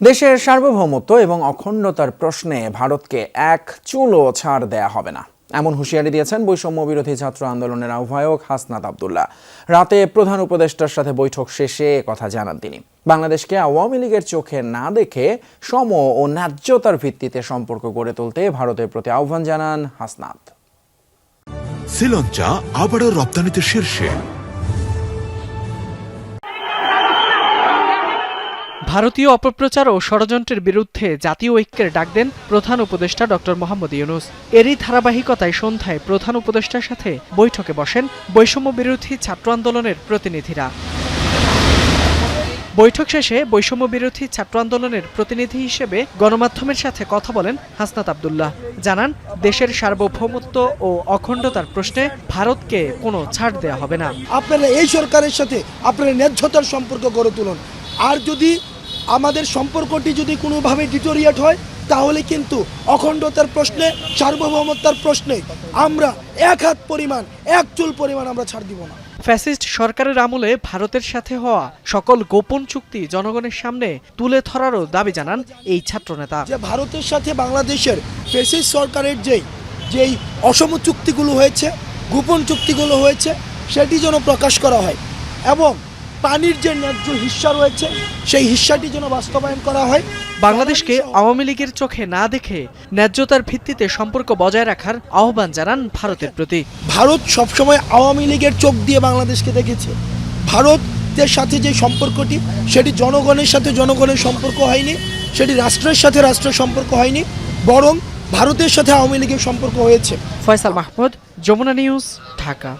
দেশের সার্বভৌমত্ব এবং অখণ্ডতার প্রশ্নে ভারতকে এক চুলও ছাড় দেয়া হবে না। এমন হুঁশিয়ারি দিয়েছেন বৈষম্য বিরোধী ছাত্র আন্দোলনের আহ্বায়ক হাসনাত আবদুল্লাহ। রাতে প্রধান উপদেষ্টার সাথে বৈঠক শেষে কথা জানান তিনি। বাংলাদেশকে আওয়ামী লীগের চোখে না দেখে সম ও ন্যায্যতার ভিত্তিতে সম্পর্ক গড়ে তুলতে ভারতের প্রতি আহ্বান জানান হাসনাত। শ্রীলঙ্কা আবারও রপ্তানিতে শীর্ষে। ভারতীয় অপপ্রচার ও ষড়যন্ত্রের বিরুদ্ধে জাতীয় ঐক্যের ডাক দেন প্রধান উপদেষ্টা ডক্টর মোহাম্মদ ইউনুস। এরই ধারাবাহিকতায় সন্ধ্যায় প্রধান উপদেষ্টার সাথে বৈঠকে বসেন বৈষম্য বিরোধী ছাত্র আন্দোলনের প্রতিনিধিরা। বৈঠক শেষে বৈষম্য বিরোধী ছাত্র আন্দোলনের প্রতিনিধি হিসেবে গণমাধ্যমের সাথে কথা বলেন হাসনাত আবদুল্লাহ। জানান, দেশের সার্বভৌমত্ব ও অখণ্ডতার প্রশ্নে ভারতকে কোনো ছাড় দেওয়া হবে না। আপনারা এই সরকারের সাথে আপনারা ন্যায্যতার সম্পর্ক গড়ে তুলুন। আর যদি আমাদের সম্পর্কটি যদি কোনোভাবে ডিটোরিয়েট হয় তাহলে কিন্তু অখণ্ডতার প্রশ্নে সার্বভৌমত্যার প্রশ্নে আমরা এক হাত পরিমাণ এক চুল পরিমাণ আমরা ছাড় দিব না। ফ্যাসিস্ট সরকারের আমলে ভারতের সাথে হওয়া সকল গোপন চুক্তি জনগণের সামনে তুলে ধরারও দাবি জানান এই ছাত্রনেতা। যে ভারতের সাথে বাংলাদেশের ফ্যাসিস্ট সরকারের যেই যেই অসম চুক্তিগুলো হয়েছে গোপন চুক্তিগুলো হয়েছে সেটি যেন প্রকাশ করা হয়। এবং পানির যে ন্যায্য হিস্যা রয়েছে সেই হিস্যাটি যেন বাস্তবায়ন করা হয়। বাংলাদেশকে আওয়ামী লীগের চোখে না দেখে ন্যায্যতার ভিত্তিতে সম্পর্ক বজায় রাখার আহ্বান জানান ভারতের প্রতি। ভারত সবসময় আওয়ামী লীগের চোখ দিয়ে বাংলাদেশকে দেখেছে। ভারতের সাথে যে সম্পর্কটি সেটি জনগণের সাথে জনগণের সম্পর্ক হয়নি সেটি রাষ্ট্রের সাথে রাষ্ট্রের সম্পর্ক হয়নি বরং ভারতের সাথে আওয়ামী লীগের সম্পর্ক হয়েছে। ফয়সাল মাহমুদ যমুনা নিউজ ঢাকা।